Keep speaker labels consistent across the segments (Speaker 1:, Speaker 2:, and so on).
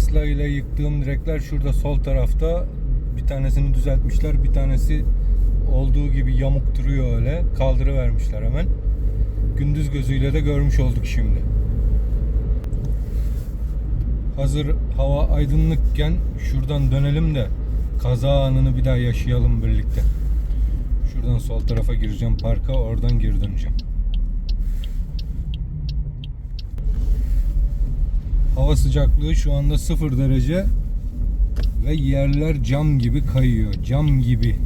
Speaker 1: Tesla ile yıktığım direkler şurada sol tarafta. Bir tanesini düzeltmişler. Bir tanesi olduğu gibi yamuk duruyor öyle. Kaldırıvermişler hemen. Gündüz gözüyle de görmüş olduk şimdi. Hazır hava aydınlıkken şuradan dönelim de kaza anını bir daha yaşayalım birlikte. Şuradan sol tarafa gireceğim parka, oradan geri döneceğim. Hava sıcaklığı şu anda 0 derece ve yerler cam gibi kayıyor. Cam gibi.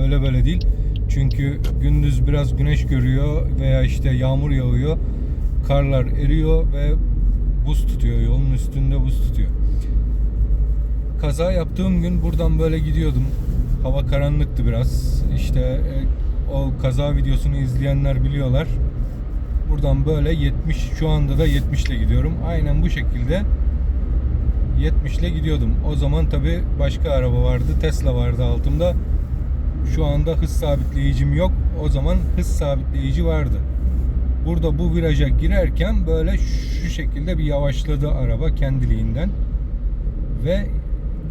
Speaker 1: Öyle böyle değil. Çünkü gündüz biraz güneş görüyor veya işte yağmur yağıyor. Karlar eriyor ve buz tutuyor. Yolun üstünde buz tutuyor. Kaza yaptığım gün buradan böyle gidiyordum. Hava karanlıktı biraz. İşte e, o kaza videosunu izleyenler biliyorlar. Buradan böyle 70 şu anda da 70 ile gidiyorum. Aynen bu şekilde 70 ile gidiyordum. O zaman tabi başka araba vardı. Tesla vardı altımda. Şu anda hız sabitleyicim yok. O zaman hız sabitleyici vardı. Burada bu viraja girerken böyle şu şekilde bir yavaşladı araba kendiliğinden. Ve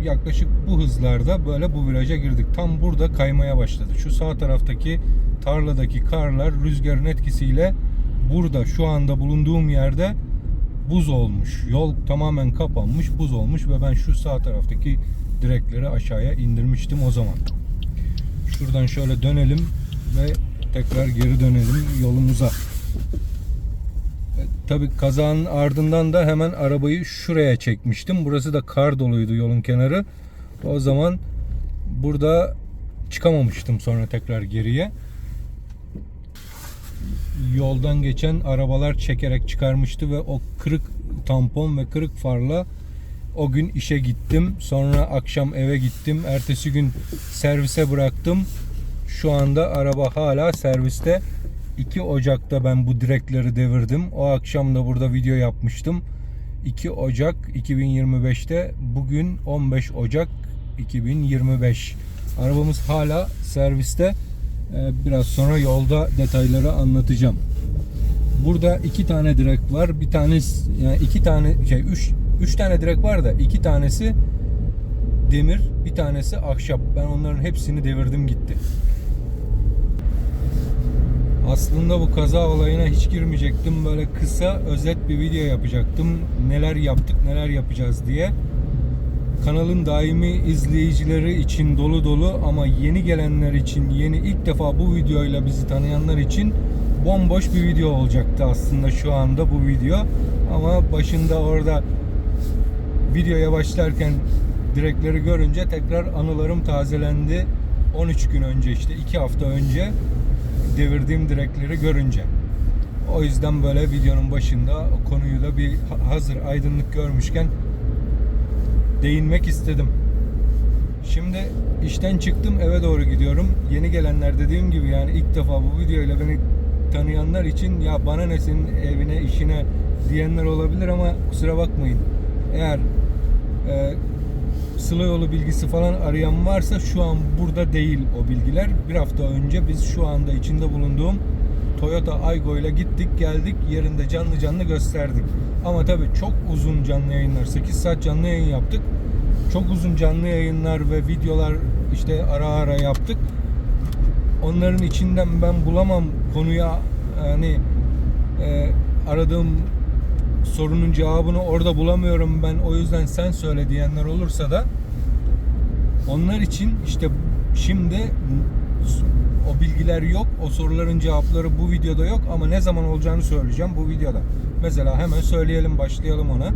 Speaker 1: yaklaşık bu hızlarda böyle bu viraja girdik. Tam burada kaymaya başladı. Şu sağ taraftaki tarladaki karlar rüzgarın etkisiyle burada şu anda bulunduğum yerde buz olmuş. Yol tamamen kapanmış, buz olmuş ve ben şu sağ taraftaki direkleri aşağıya indirmiştim o zaman. Şuradan şöyle dönelim ve tekrar geri dönelim yolumuza. Tabi kazanın ardından da hemen arabayı şuraya çekmiştim. Burası da kar doluydu yolun kenarı. O zaman burada çıkamamıştım sonra tekrar geriye. Yoldan geçen arabalar çekerek çıkarmıştı ve o kırık tampon ve kırık farla o gün işe gittim. Sonra akşam eve gittim. Ertesi gün servise bıraktım. Şu anda araba hala serviste. 2 Ocak'ta ben bu direkleri devirdim. O akşam da burada video yapmıştım. 2 Ocak 2025'te bugün 15 Ocak 2025. Arabamız hala serviste. Ee, Biraz sonra yolda detayları anlatacağım. Burada iki tane direk var. Bir tanesi yani iki tane şey üç, üç tane direk var da iki tanesi demir, bir tanesi ahşap. Ben onların hepsini devirdim gitti. Aslında bu kaza olayına hiç girmeyecektim. Böyle kısa özet bir video yapacaktım. Neler yaptık, neler yapacağız diye. Kanalın daimi izleyicileri için dolu dolu ama yeni gelenler için, yeni ilk defa bu videoyla bizi tanıyanlar için bomboş bir video olacaktı aslında şu anda bu video. Ama başında orada videoya başlarken direkleri görünce tekrar anılarım tazelendi. 13 gün önce işte 2 hafta önce devirdiğim direkleri görünce. O yüzden böyle videonun başında o konuyu da bir ha- hazır aydınlık görmüşken değinmek istedim. Şimdi işten çıktım eve doğru gidiyorum. Yeni gelenler dediğim gibi yani ilk defa bu videoyla beni tanıyanlar için ya bana ne senin evine işine diyenler olabilir ama kusura bakmayın. Eğer e, Sıla yolu bilgisi falan arayan varsa şu an burada değil o bilgiler. Bir hafta önce biz şu anda içinde bulunduğum Toyota Aygo ile gittik geldik yerinde canlı canlı gösterdik. Ama tabii çok uzun canlı yayınlar 8 saat canlı yayın yaptık. Çok uzun canlı yayınlar ve videolar işte ara ara yaptık. Onların içinden ben bulamam konuya hani e, aradığım sorunun cevabını orada bulamıyorum ben o yüzden sen söyle diyenler olursa da onlar için işte şimdi o bilgiler yok. O soruların cevapları bu videoda yok ama ne zaman olacağını söyleyeceğim bu videoda. Mesela hemen söyleyelim başlayalım ona.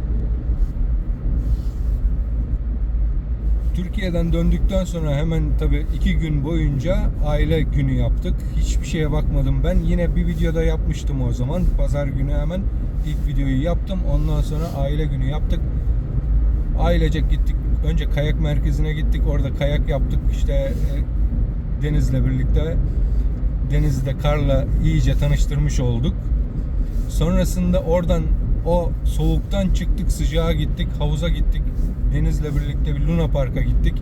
Speaker 1: Türkiye'den döndükten sonra hemen tabii iki gün boyunca aile günü yaptık. Hiçbir şeye bakmadım ben. Yine bir videoda yapmıştım o zaman. Pazar günü hemen ilk videoyu yaptım. Ondan sonra aile günü yaptık. Ailecek gittik. Önce kayak merkezine gittik. Orada kayak yaptık. İşte e, Deniz'le birlikte Deniz'de karla iyice tanıştırmış olduk. Sonrasında oradan o soğuktan çıktık, sıcağa gittik, havuza gittik. Deniz'le birlikte bir Luna Park'a gittik.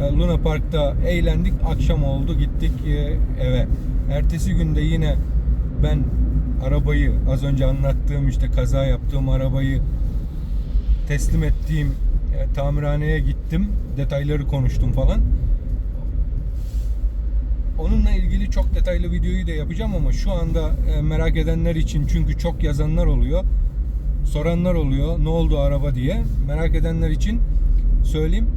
Speaker 1: E, Luna Park'ta eğlendik. Akşam oldu, gittik e, eve. Ertesi günde yine ben arabayı az önce anlattığım işte kaza yaptığım arabayı teslim ettiğim e, tamirhaneye gittim. Detayları konuştum falan. Onunla ilgili çok detaylı videoyu da yapacağım ama şu anda e, merak edenler için çünkü çok yazanlar oluyor. Soranlar oluyor ne oldu araba diye. Merak edenler için söyleyeyim.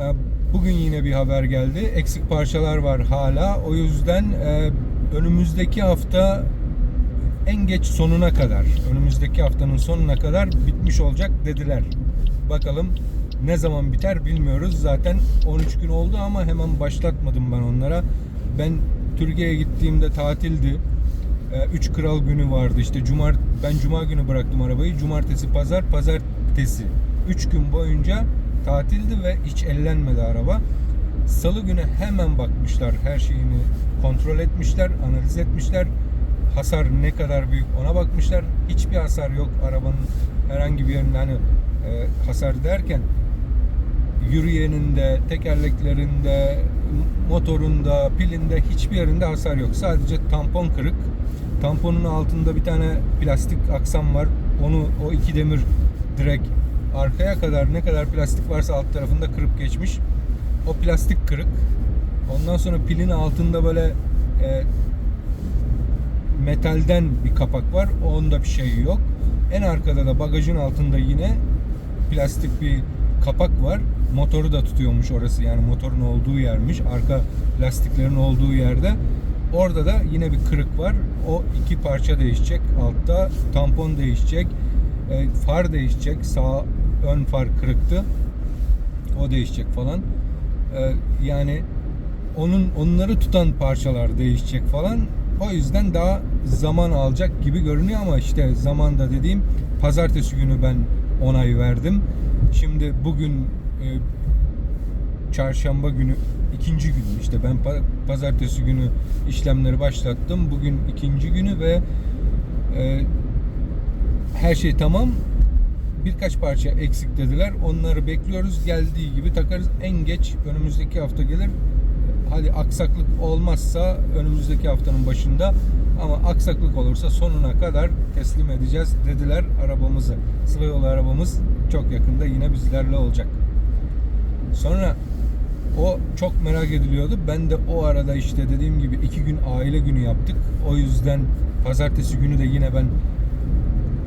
Speaker 1: E, Bugün yine bir haber geldi. Eksik parçalar var hala. O yüzden e, önümüzdeki hafta en geç sonuna kadar, önümüzdeki haftanın sonuna kadar bitmiş olacak dediler. Bakalım ne zaman biter bilmiyoruz. Zaten 13 gün oldu ama hemen başlatmadım ben onlara. Ben Türkiye'ye gittiğimde tatildi. 3 kral günü vardı. İşte cumart ben cuma günü bıraktım arabayı. Cumartesi, pazar, pazartesi. 3 gün boyunca tatildi ve hiç ellenmedi araba. Salı günü hemen bakmışlar. Her şeyini kontrol etmişler, analiz etmişler. Hasar ne kadar büyük ona bakmışlar. Hiçbir hasar yok arabanın herhangi bir yerinde hani e, hasar derken yürüyeninde, tekerleklerinde, motorunda, pilinde hiçbir yerinde hasar yok. Sadece tampon kırık. Tamponun altında bir tane plastik aksam var. Onu o iki demir direkt arkaya kadar ne kadar plastik varsa alt tarafında kırıp geçmiş. O plastik kırık. Ondan sonra pilin altında böyle e, metalden bir kapak var. Onda bir şey yok. En arkada da bagajın altında yine plastik bir kapak var. Motoru da tutuyormuş orası yani motorun olduğu yermiş. Arka lastiklerin olduğu yerde. Orada da yine bir kırık var. O iki parça değişecek. Altta tampon değişecek. E, far değişecek. Sağ ön far kırıktı. O değişecek falan. E, yani onun onları tutan parçalar değişecek falan. O yüzden daha zaman alacak gibi görünüyor ama işte zamanda dediğim pazartesi günü ben onay verdim. Şimdi bugün e, çarşamba günü ikinci gün işte ben pa- pazartesi günü işlemleri başlattım. Bugün ikinci günü ve e, her şey tamam. Birkaç parça eksik dediler. Onları bekliyoruz. Geldiği gibi takarız. En geç önümüzdeki hafta gelir. Hadi aksaklık olmazsa önümüzdeki haftanın başında ama aksaklık olursa sonuna kadar teslim edeceğiz dediler arabamızı. Sıra yolu arabamız çok yakında yine bizlerle olacak. Sonra o çok merak ediliyordu. Ben de o arada işte dediğim gibi iki gün aile günü yaptık. O yüzden pazartesi günü de yine ben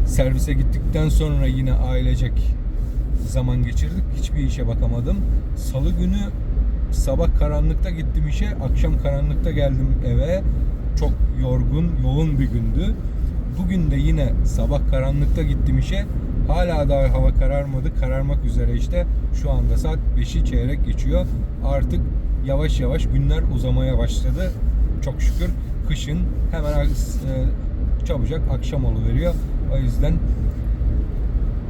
Speaker 1: servise gittikten sonra yine ailecek zaman geçirdik. Hiçbir işe bakamadım. Salı günü sabah karanlıkta gittim işe. Akşam karanlıkta geldim eve. Çok yorgun, yoğun bir gündü. Bugün de yine sabah karanlıkta gittim işe. Hala daha hava kararmadı. Kararmak üzere işte. Şu anda saat 5'i çeyrek geçiyor. Artık yavaş yavaş günler uzamaya başladı. Çok şükür kışın hemen e, çabucak akşam veriyor. O yüzden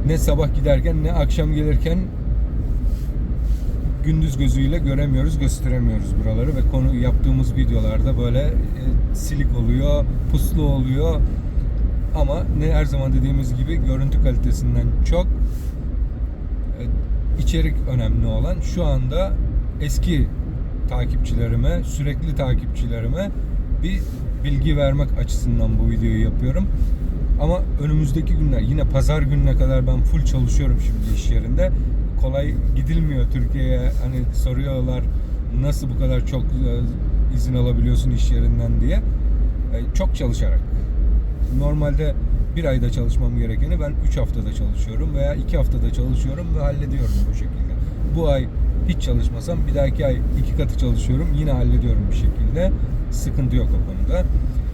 Speaker 1: ne sabah giderken ne akşam gelirken gündüz gözüyle göremiyoruz, gösteremiyoruz buraları ve konu yaptığımız videolarda böyle e, silik oluyor, puslu oluyor. Ama ne her zaman dediğimiz gibi görüntü kalitesinden çok e, içerik önemli olan. Şu anda eski takipçilerime, sürekli takipçilerime bir bilgi vermek açısından bu videoyu yapıyorum. Ama önümüzdeki günler yine pazar gününe kadar ben full çalışıyorum şimdi iş yerinde. Kolay gidilmiyor Türkiye'ye. Hani soruyorlar nasıl bu kadar çok e, izin alabiliyorsun iş yerinden diye. E, Çok çalışarak. Normalde bir ayda çalışmam gerekeni ben 3 haftada çalışıyorum veya 2 haftada çalışıyorum ve hallediyorum bu şekilde. Bu ay hiç çalışmasam bir dahaki ay iki katı çalışıyorum yine hallediyorum bir şekilde. Sıkıntı yok o konuda.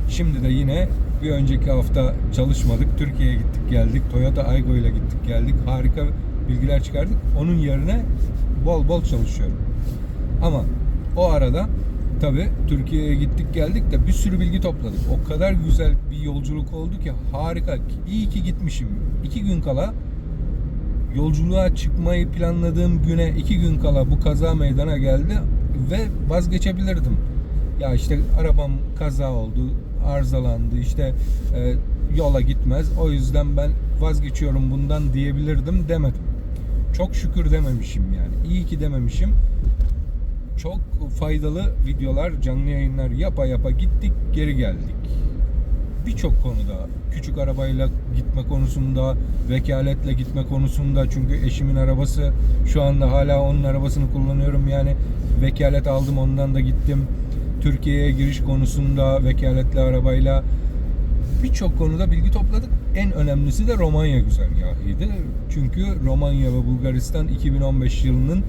Speaker 1: Şimdi de yine bir önceki hafta çalışmadık. Türkiye'ye gittik geldik. Toyota Aygo ile gittik geldik. Harika bilgiler çıkardık. Onun yerine bol bol çalışıyorum. Ama o arada tabi Türkiye'ye gittik geldik de bir sürü bilgi topladık. O kadar güzel bir yolculuk oldu ki harika. İyi ki gitmişim. İki gün kala yolculuğa çıkmayı planladığım güne iki gün kala bu kaza meydana geldi ve vazgeçebilirdim. Ya işte arabam kaza oldu, arızalandı, işte e, yola gitmez. O yüzden ben vazgeçiyorum bundan diyebilirdim demedim. Çok şükür dememişim yani. İyi ki dememişim. Çok faydalı videolar, canlı yayınlar yapa yapa gittik, geri geldik. birçok konuda küçük arabayla gitme konusunda, vekaletle gitme konusunda çünkü eşimin arabası şu anda hala onun arabasını kullanıyorum. Yani vekalet aldım ondan da gittim. Türkiye'ye giriş konusunda vekaletli arabayla birçok konuda bilgi topladık. En önemlisi de Romanya güzergahıydı. Çünkü Romanya ve Bulgaristan 2015 yılının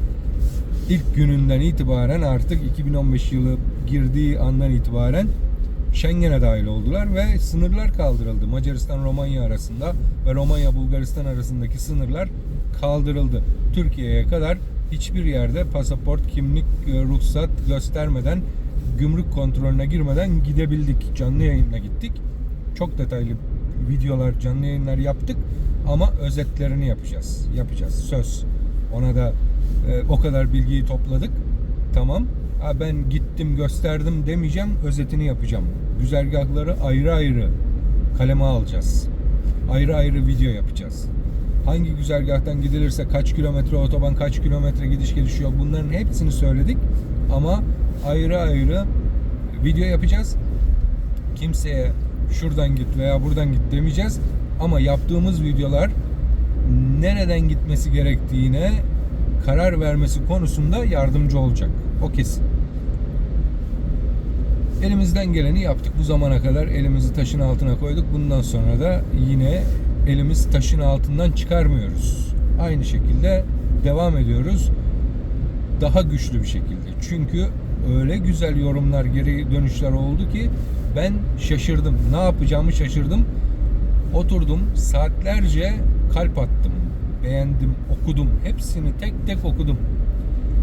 Speaker 1: ilk gününden itibaren artık 2015 yılı girdiği andan itibaren Schengen'e dahil oldular ve sınırlar kaldırıldı. Macaristan Romanya arasında ve Romanya Bulgaristan arasındaki sınırlar kaldırıldı. Türkiye'ye kadar hiçbir yerde pasaport, kimlik, e, ruhsat göstermeden gümrük kontrolüne girmeden gidebildik. Canlı yayınla gittik. Çok detaylı videolar, canlı yayınlar yaptık ama özetlerini yapacağız. Yapacağız. Söz. Ona da e, o kadar bilgiyi topladık. Tamam. Ha ben gittim gösterdim demeyeceğim. Özetini yapacağım. Güzergahları ayrı ayrı kaleme alacağız. Ayrı ayrı video yapacağız. Hangi güzergahtan gidilirse kaç kilometre otoban, kaç kilometre gidiş geliş yok bunların hepsini söyledik. Ama ayrı ayrı video yapacağız. Kimseye şuradan git veya buradan git demeyeceğiz. Ama yaptığımız videolar nereden gitmesi gerektiğine karar vermesi konusunda yardımcı olacak. O kesin. Elimizden geleni yaptık bu zamana kadar. Elimizi taşın altına koyduk. Bundan sonra da yine elimiz taşın altından çıkarmıyoruz. Aynı şekilde devam ediyoruz. Daha güçlü bir şekilde. Çünkü öyle güzel yorumlar, geri dönüşler oldu ki ben şaşırdım. Ne yapacağımı şaşırdım. Oturdum saatlerce kalp attım. Beğendim, okudum. Hepsini tek tek okudum.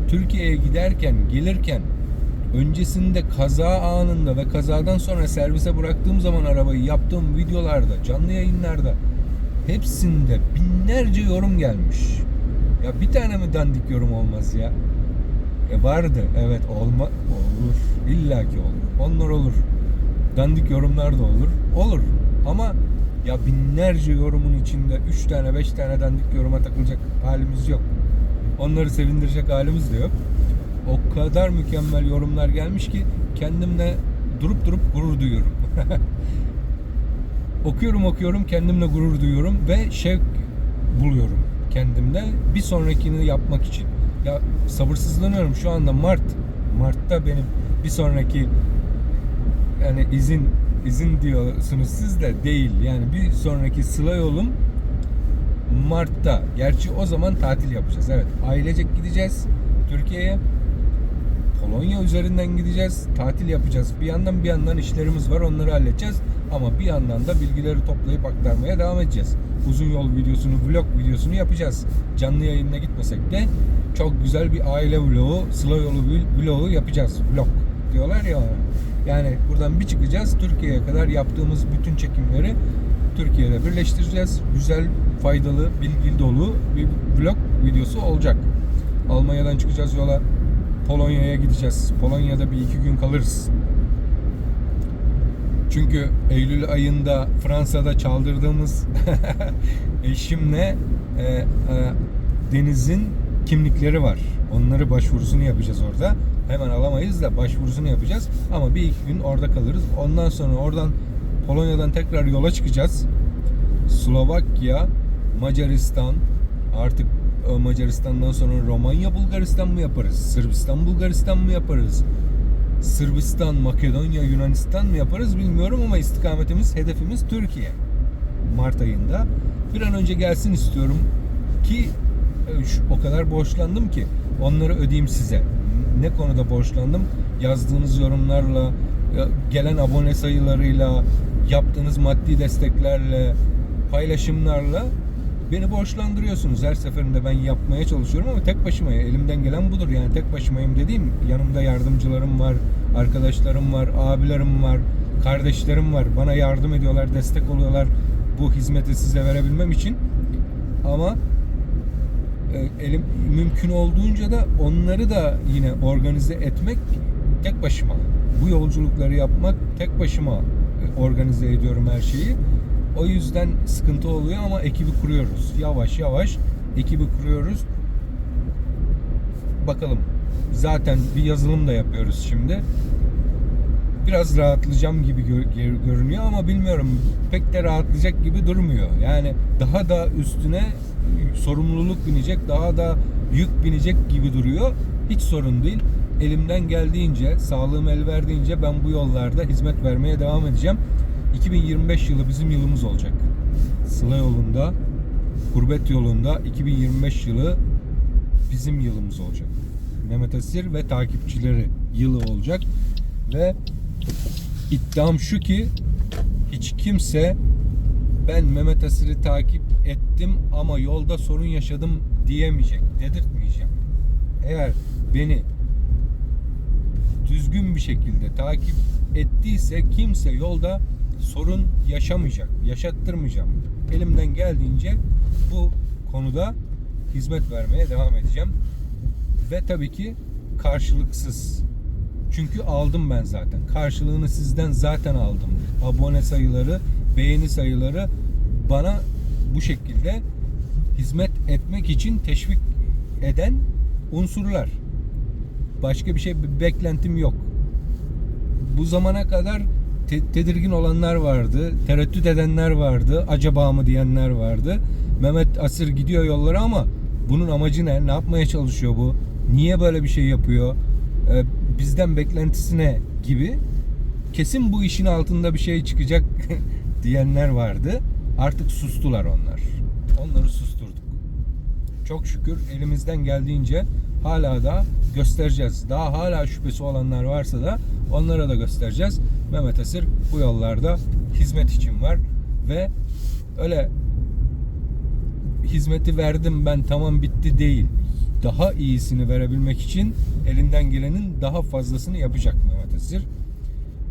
Speaker 1: Türkiye'ye giderken, gelirken öncesinde kaza anında ve kazadan sonra servise bıraktığım zaman arabayı yaptığım videolarda, canlı yayınlarda hepsinde binlerce yorum gelmiş. Ya bir tane mi dandik yorum olmaz ya? E vardı. Evet olma olur. İlla ki olur. Onlar olur. Dandik yorumlar da olur. Olur. Ama ya binlerce yorumun içinde 3 tane 5 tane dandik yoruma takılacak halimiz yok. Onları sevindirecek halimiz de yok. O kadar mükemmel yorumlar gelmiş ki kendimle durup durup gurur duyuyorum. okuyorum okuyorum kendimle gurur duyuyorum ve şevk buluyorum kendimde bir sonrakini yapmak için. Ya sabırsızlanıyorum şu anda Mart. Mart'ta benim bir sonraki yani izin izin diyorsunuz siz de değil. Yani bir sonraki sıla yolum Mart'ta. Gerçi o zaman tatil yapacağız. Evet. Ailecek gideceğiz Türkiye'ye. Polonya üzerinden gideceğiz. Tatil yapacağız. Bir yandan bir yandan işlerimiz var. Onları halledeceğiz. Ama bir yandan da bilgileri toplayıp aktarmaya devam edeceğiz. Uzun yol videosunu, vlog videosunu yapacağız. Canlı yayınına gitmesek de çok güzel bir aile vlogu, sıla yolu vlogu yapacağız. Vlog diyorlar ya. Yani buradan bir çıkacağız. Türkiye'ye kadar yaptığımız bütün çekimleri Türkiye'de birleştireceğiz. Güzel, faydalı, bilgi dolu bir vlog videosu olacak. Almanya'dan çıkacağız yola. Polonya'ya gideceğiz. Polonya'da bir iki gün kalırız. Çünkü Eylül ayında Fransa'da çaldırdığımız eşimle e, e, Deniz'in kimlikleri var. Onları başvurusunu yapacağız orada. Hemen alamayız da başvurusunu yapacağız. Ama bir iki gün orada kalırız. Ondan sonra oradan Polonya'dan tekrar yola çıkacağız. Slovakya, Macaristan, artık e, Macaristan'dan sonra Romanya, Bulgaristan mı yaparız? Sırbistan, Bulgaristan mı yaparız? Sırbistan, Makedonya, Yunanistan mı yaparız bilmiyorum ama istikametimiz, hedefimiz Türkiye. Mart ayında. Bir an önce gelsin istiyorum ki e, o kadar borçlandım ki onları ödeyeyim size. Ne konuda borçlandım? Yazdığınız yorumlarla, gelen abone sayılarıyla, yaptığınız maddi desteklerle, paylaşımlarla beni borçlandırıyorsunuz. Her seferinde ben yapmaya çalışıyorum ama tek başıma elimden gelen budur. Yani tek başımayım dediğim yanımda yardımcılarım var, arkadaşlarım var, abilerim var, kardeşlerim var. Bana yardım ediyorlar, destek oluyorlar bu hizmeti size verebilmem için. Ama e, elim mümkün olduğunca da onları da yine organize etmek tek başıma. Bu yolculukları yapmak tek başıma e, organize ediyorum her şeyi. O yüzden sıkıntı oluyor ama ekibi kuruyoruz. Yavaş yavaş ekibi kuruyoruz. Bakalım. Zaten bir yazılım da yapıyoruz şimdi. Biraz rahatlayacağım gibi gö- gö- görünüyor ama bilmiyorum pek de rahatlayacak gibi durmuyor. Yani daha da üstüne sorumluluk binecek, daha da yük binecek gibi duruyor. Hiç sorun değil. Elimden geldiğince, sağlığım el verdiğince ben bu yollarda hizmet vermeye devam edeceğim. 2025 yılı bizim yılımız olacak. Sıla yolunda, gurbet yolunda 2025 yılı bizim yılımız olacak. Mehmet Asir ve takipçileri yılı olacak ve iddiam şu ki hiç kimse ben Mehmet Asir'i takip ettim ama yolda sorun yaşadım diyemeyecek, dedirtmeyeceğim. Eğer beni düzgün bir şekilde takip ettiyse kimse yolda sorun yaşamayacak, yaşattırmayacağım. Elimden geldiğince bu konuda hizmet vermeye devam edeceğim. Ve tabii ki karşılıksız. Çünkü aldım ben zaten. Karşılığını sizden zaten aldım. Abone sayıları, beğeni sayıları bana bu şekilde hizmet etmek için teşvik eden unsurlar. Başka bir şey bir beklentim yok. Bu zamana kadar te- tedirgin olanlar vardı, tereddüt edenler vardı, acaba mı diyenler vardı. Mehmet Asır gidiyor yollara ama bunun amacı ne? Ne yapmaya çalışıyor bu? Niye böyle bir şey yapıyor? Bizden beklentisi ne gibi? Kesin bu işin altında bir şey çıkacak diyenler vardı. Artık sustular onlar. Onları susturduk. Çok şükür elimizden geldiğince hala da göstereceğiz. Daha hala şüphesi olanlar varsa da onlara da göstereceğiz. Mehmet Asır bu yollarda hizmet için var ve öyle hizmeti verdim ben tamam bitti değil. Daha iyisini verebilmek için elinden gelenin daha fazlasını yapacak Mehmet Asır.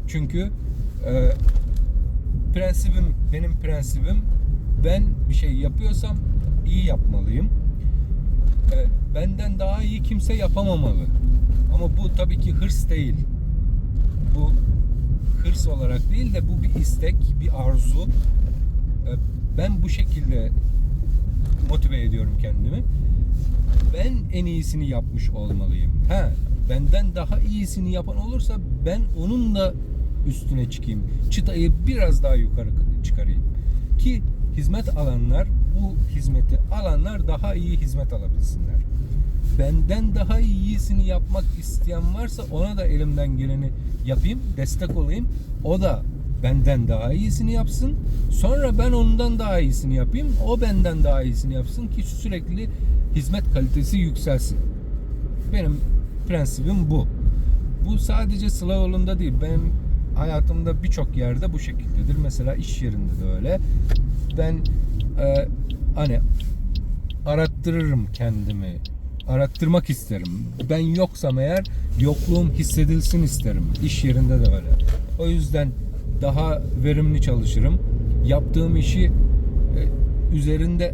Speaker 1: Çünkü e, prensibim benim prensibim ben bir şey yapıyorsam iyi yapmalıyım. E, benden daha iyi kimse yapamamalı. Ama bu tabii ki hırs değil. Bu hırs olarak değil de bu bir istek, bir arzu. E, ben bu şekilde motive ediyorum kendimi. Ben en iyisini yapmış olmalıyım. Ha, benden daha iyisini yapan olursa ben onun da üstüne çıkayım. Çıtayı biraz daha yukarı çıkarayım. Ki hizmet alanlar, bu hizmeti alanlar daha iyi hizmet alabilsinler. Benden daha iyisini yapmak isteyen varsa ona da elimden geleni yapayım, destek olayım. O da benden daha iyisini yapsın. Sonra ben ondan daha iyisini yapayım. O benden daha iyisini yapsın ki sürekli hizmet kalitesi yükselsin. Benim prensibim bu. Bu sadece Sıla yolunda değil. Benim hayatımda birçok yerde bu şekildedir. Mesela iş yerinde de öyle. Ben e, hani arattırırım kendimi. Arattırmak isterim. Ben yoksam eğer yokluğum hissedilsin isterim. İş yerinde de öyle. O yüzden daha verimli çalışırım. Yaptığım işi e, üzerinde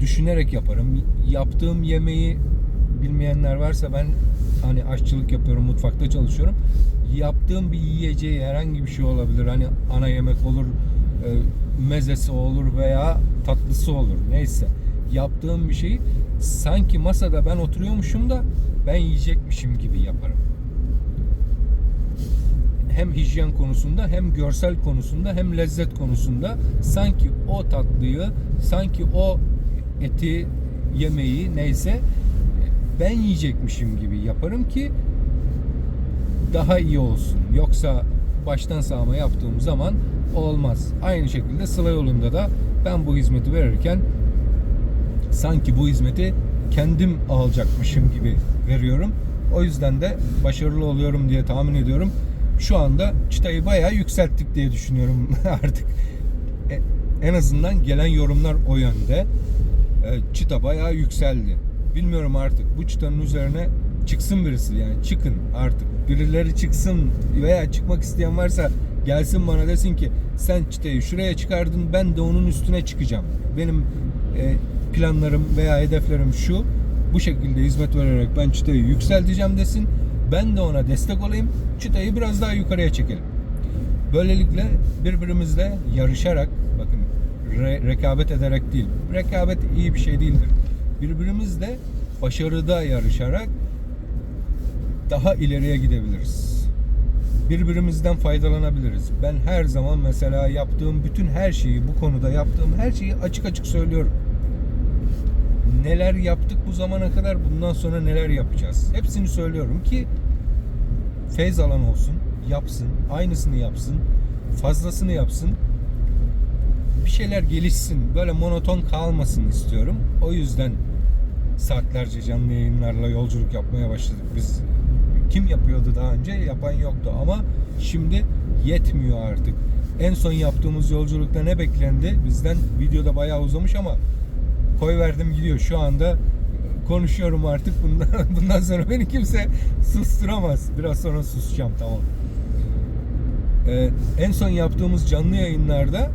Speaker 1: düşünerek yaparım. Yaptığım yemeği bilmeyenler varsa ben hani aşçılık yapıyorum, mutfakta çalışıyorum. Yaptığım bir yiyeceği herhangi bir şey olabilir. Hani ana yemek olur, e, mezesi olur veya tatlısı olur. Neyse. Yaptığım bir şeyi sanki masada ben oturuyormuşum da ben yiyecekmişim gibi yaparım. Hem hijyen konusunda hem görsel konusunda hem lezzet konusunda sanki o tatlıyı, sanki o eti, yemeği neyse ben yiyecekmişim gibi yaparım ki daha iyi olsun. Yoksa baştan sağma yaptığım zaman olmaz. Aynı şekilde sıla yolunda da ben bu hizmeti verirken sanki bu hizmeti kendim alacakmışım gibi veriyorum. O yüzden de başarılı oluyorum diye tahmin ediyorum. Şu anda çıtayı bayağı yükselttik diye düşünüyorum artık. E, en azından gelen yorumlar o yönde. E, çıta bayağı yükseldi. Bilmiyorum artık bu çıtanın üzerine çıksın birisi yani çıkın artık. Birileri çıksın veya çıkmak isteyen varsa gelsin bana desin ki sen çıtayı şuraya çıkardın ben de onun üstüne çıkacağım. Benim e, planlarım veya hedeflerim şu. Bu şekilde hizmet vererek ben çıtayı yükselteceğim desin. Ben de ona destek olayım. Çıtayı biraz daha yukarıya çekelim. Böylelikle birbirimizle yarışarak bakın re- rekabet ederek değil. Rekabet iyi bir şey değildir. Birbirimizle başarıda yarışarak daha ileriye gidebiliriz. birbirimizden faydalanabiliriz. Ben her zaman mesela yaptığım bütün her şeyi bu konuda yaptığım her şeyi açık açık söylüyorum. Neler yaptık bu zamana kadar bundan sonra neler yapacağız? Hepsini söylüyorum ki feyz alan olsun, yapsın, aynısını yapsın, fazlasını yapsın. Bir şeyler gelişsin, böyle monoton kalmasın istiyorum. O yüzden saatlerce canlı yayınlarla yolculuk yapmaya başladık biz. Kim yapıyordu daha önce? Yapan yoktu ama şimdi yetmiyor artık. En son yaptığımız yolculukta ne beklendi? Bizden videoda bayağı uzamış ama koy verdim gidiyor. Şu anda konuşuyorum artık. Bundan, bundan sonra beni kimse susturamaz. Biraz sonra susacağım tamam. Ee, en son yaptığımız canlı yayınlarda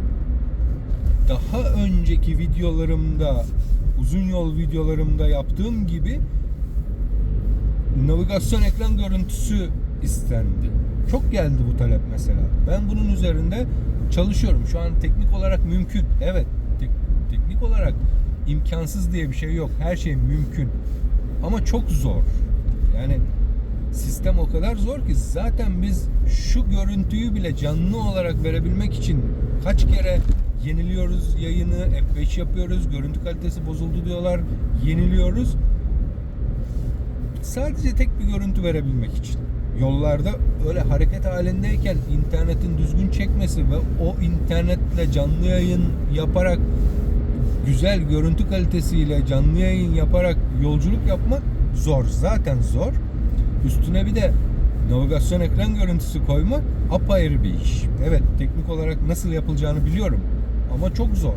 Speaker 1: daha önceki videolarımda uzun yol videolarımda yaptığım gibi navigasyon ekran görüntüsü istendi. Çok geldi bu talep mesela. Ben bunun üzerinde çalışıyorum. Şu an teknik olarak mümkün. Evet, tek- teknik olarak imkansız diye bir şey yok. Her şey mümkün. Ama çok zor. Yani sistem o kadar zor ki zaten biz şu görüntüyü bile canlı olarak verebilmek için kaç kere yeniliyoruz yayını, F5 yapıyoruz, görüntü kalitesi bozuldu diyorlar, yeniliyoruz. Sadece tek bir görüntü verebilmek için. Yollarda öyle hareket halindeyken internetin düzgün çekmesi ve o internetle canlı yayın yaparak güzel görüntü kalitesiyle canlı yayın yaparak yolculuk yapmak zor. Zaten zor. Üstüne bir de navigasyon ekran görüntüsü koymak apayrı bir iş. Evet teknik olarak nasıl yapılacağını biliyorum ama çok zor.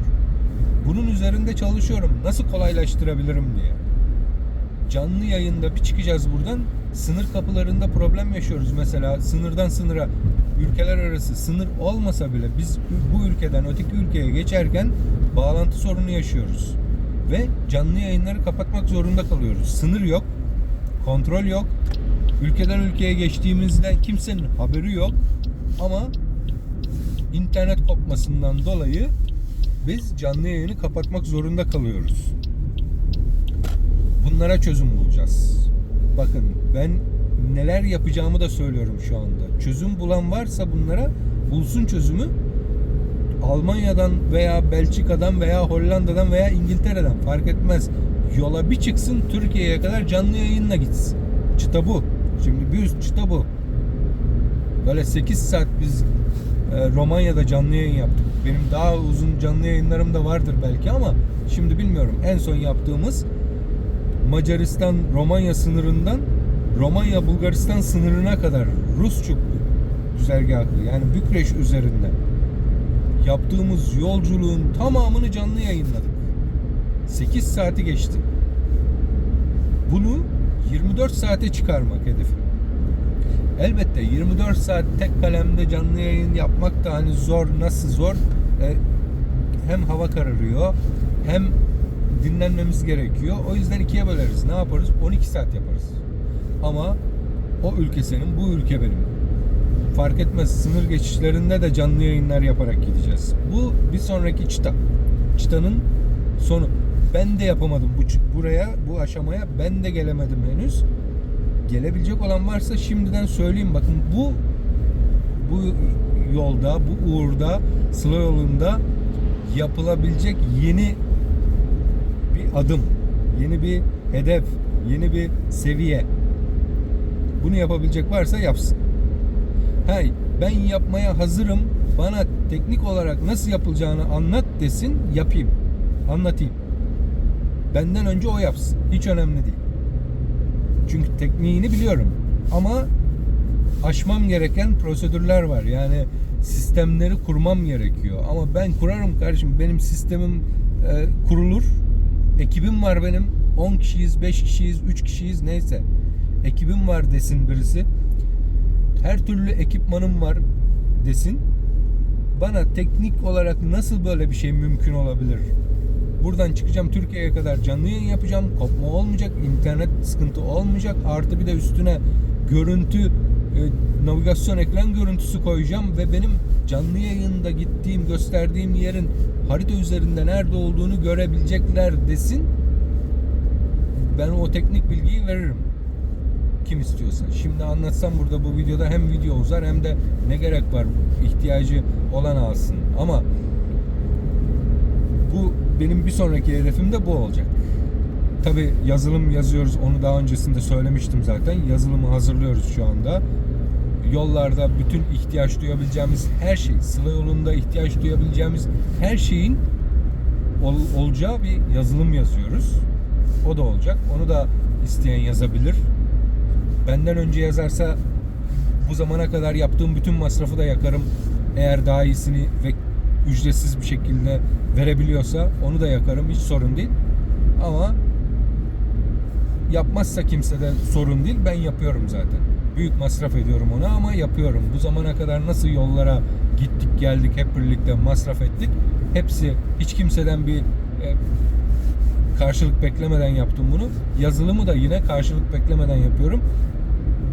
Speaker 1: Bunun üzerinde çalışıyorum. Nasıl kolaylaştırabilirim diye. Canlı yayında bir çıkacağız buradan. Sınır kapılarında problem yaşıyoruz mesela. Sınırdan sınıra ülkeler arası sınır olmasa bile biz bu ülkeden öteki ülkeye geçerken bağlantı sorunu yaşıyoruz. Ve canlı yayınları kapatmak zorunda kalıyoruz. Sınır yok. Kontrol yok. Ülkeden ülkeye geçtiğimizde kimsenin haberi yok. Ama internet kopmasından dolayı biz canlı yayını kapatmak zorunda kalıyoruz. Bunlara çözüm bulacağız. Bakın ben neler yapacağımı da söylüyorum şu anda. Çözüm bulan varsa bunlara bulsun çözümü. Almanya'dan veya Belçika'dan veya Hollanda'dan veya İngiltere'den fark etmez. Yola bir çıksın Türkiye'ye kadar canlı yayınla gitsin. Çıta bu. Şimdi bir üst çıta bu. Böyle 8 saat biz e, Romanya'da canlı yayın yaptık. Benim daha uzun canlı yayınlarım da vardır belki ama şimdi bilmiyorum. En son yaptığımız Macaristan Romanya sınırından Romanya Bulgaristan sınırına kadar Rusçuk güzergahı yani Bükreş üzerinden yaptığımız yolculuğun tamamını canlı yayınladık. 8 saati geçti. Bunu 24 saate çıkarmak hedefim. Elbette 24 saat tek kalemde canlı yayın yapmak da hani zor nasıl zor E, hem hava kararıyor hem dinlenmemiz gerekiyor. O yüzden ikiye böleriz. Ne yaparız? 12 saat yaparız. Ama o ülke senin, bu ülke benim. Fark etmez. Sınır geçişlerinde de canlı yayınlar yaparak gideceğiz. Bu bir sonraki çıta. Çıtanın sonu. Ben de yapamadım bu buraya, bu aşamaya ben de gelemedim henüz. Gelebilecek olan varsa şimdiden söyleyeyim. Bakın bu bu yolda, bu uğurda, Sıla yolunda yapılabilecek yeni bir adım, yeni bir hedef, yeni bir seviye. Bunu yapabilecek varsa yapsın. Hey, ben yapmaya hazırım. Bana teknik olarak nasıl yapılacağını anlat desin, yapayım. Anlatayım. Benden önce o yapsın. Hiç önemli değil. Çünkü tekniğini biliyorum. Ama aşmam gereken prosedürler var. Yani sistemleri kurmam gerekiyor. Ama ben kurarım kardeşim. Benim sistemim e, kurulur. Ekibim var benim. 10 kişiyiz, 5 kişiyiz, 3 kişiyiz neyse. Ekibim var desin birisi. Her türlü ekipmanım var desin. Bana teknik olarak nasıl böyle bir şey mümkün olabilir? Buradan çıkacağım Türkiye'ye kadar canlı yayın yapacağım. Kopma olmayacak, internet sıkıntı olmayacak. Artı bir de üstüne görüntü, e, navigasyon ekran görüntüsü koyacağım ve benim canlı yayında gittiğim, gösterdiğim yerin harita üzerinde nerede olduğunu görebilecekler desin. Ben o teknik bilgiyi veririm. Kim istiyorsa. Şimdi anlatsam burada bu videoda hem video uzar hem de ne gerek var ihtiyacı olan alsın. Ama bu benim bir sonraki hedefim de bu olacak. Tabi yazılım yazıyoruz. Onu daha öncesinde söylemiştim zaten. Yazılımı hazırlıyoruz şu anda. Yollarda bütün ihtiyaç duyabileceğimiz her şey, sıla yolunda ihtiyaç duyabileceğimiz her şeyin ol- olacağı bir yazılım yazıyoruz. O da olacak. Onu da isteyen yazabilir. Benden önce yazarsa bu zamana kadar yaptığım bütün masrafı da yakarım. Eğer daha iyisini ve ücretsiz bir şekilde verebiliyorsa onu da yakarım. Hiç sorun değil. Ama yapmazsa kimse de sorun değil. Ben yapıyorum zaten. Büyük masraf ediyorum ona ama yapıyorum. Bu zamana kadar nasıl yollara gittik geldik hep birlikte masraf ettik. Hepsi hiç kimseden bir e, karşılık beklemeden yaptım bunu. Yazılımı da yine karşılık beklemeden yapıyorum.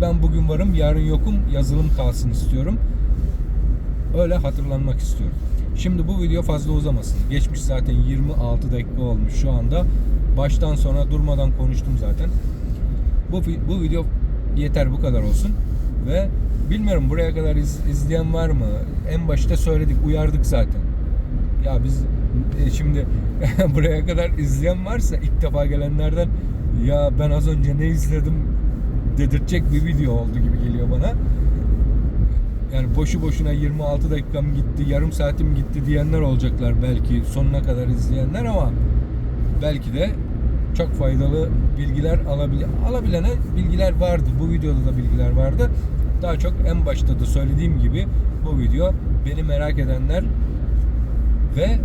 Speaker 1: Ben bugün varım, yarın yokum. Yazılım kalsın istiyorum. Öyle hatırlanmak istiyorum. Şimdi bu video fazla uzamasın. Geçmiş zaten 26 dakika olmuş şu anda. Baştan sona durmadan konuştum zaten. Bu bu video yeter bu kadar olsun. Ve bilmiyorum buraya kadar iz- izleyen var mı? En başta söyledik, uyardık zaten. Ya biz şimdi buraya kadar izleyen varsa ilk defa gelenlerden ya ben az önce ne izledim dedirtecek bir video oldu gibi geliyor bana. Yani boşu boşuna 26 dakikam gitti, yarım saatim gitti diyenler olacaklar belki sonuna kadar izleyenler ama belki de çok faydalı bilgiler alabile alabilene bilgiler vardı. Bu videoda da bilgiler vardı. Daha çok en başta da söylediğim gibi bu video beni merak edenler ve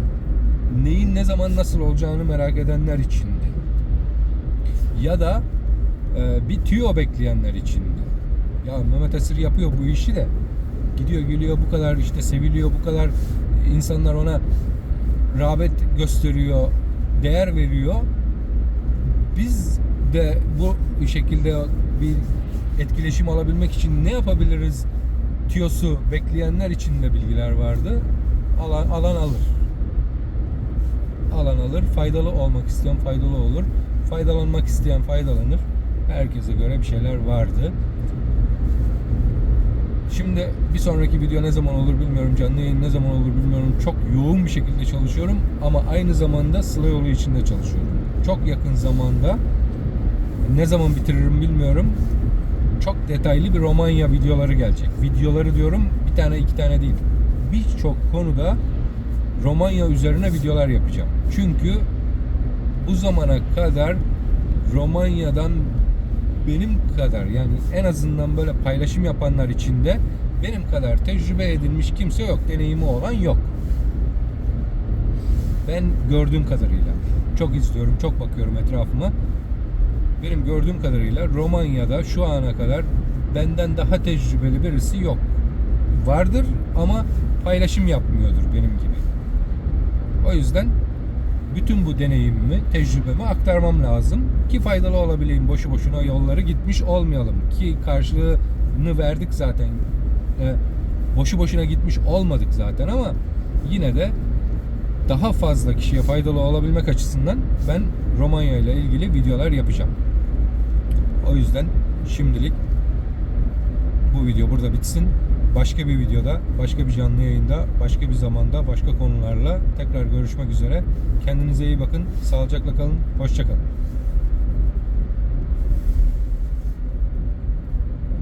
Speaker 1: neyin ne zaman nasıl olacağını merak edenler içindi. Ya da e, bir tüyo bekleyenler içindi. Ya Mehmet Esir yapıyor bu işi de gidiyor geliyor bu kadar işte seviliyor bu kadar insanlar ona rağbet gösteriyor değer veriyor biz de bu şekilde bir etkileşim alabilmek için ne yapabiliriz tiyosu bekleyenler için de bilgiler vardı alan, alan alır alan alır faydalı olmak isteyen faydalı olur faydalanmak isteyen faydalanır herkese göre bir şeyler vardı Şimdi bir sonraki video ne zaman olur bilmiyorum. Canlı yayın ne zaman olur bilmiyorum. Çok yoğun bir şekilde çalışıyorum ama aynı zamanda Sıla yolu içinde çalışıyorum. Çok yakın zamanda ne zaman bitiririm bilmiyorum. Çok detaylı bir Romanya videoları gelecek. Videoları diyorum bir tane iki tane değil. Birçok konuda Romanya üzerine videolar yapacağım. Çünkü bu zamana kadar Romanya'dan benim kadar yani en azından böyle paylaşım yapanlar içinde benim kadar tecrübe edilmiş kimse yok. Deneyimi olan yok. Ben gördüğüm kadarıyla çok izliyorum, çok bakıyorum etrafıma. Benim gördüğüm kadarıyla Romanya'da şu ana kadar benden daha tecrübeli birisi yok. Vardır ama paylaşım yapmıyordur benim gibi. O yüzden bütün bu deneyimimi, tecrübemi aktarmam lazım ki faydalı olabileyim. Boşu boşuna yolları gitmiş olmayalım ki karşılığını verdik zaten. E, boşu boşuna gitmiş olmadık zaten ama yine de daha fazla kişiye faydalı olabilmek açısından ben Romanya ile ilgili videolar yapacağım. O yüzden şimdilik bu video burada bitsin. Başka bir videoda, başka bir canlı yayında, başka bir zamanda, başka konularla tekrar görüşmek üzere. Kendinize iyi bakın. Sağlıcakla kalın. Hoşçakalın.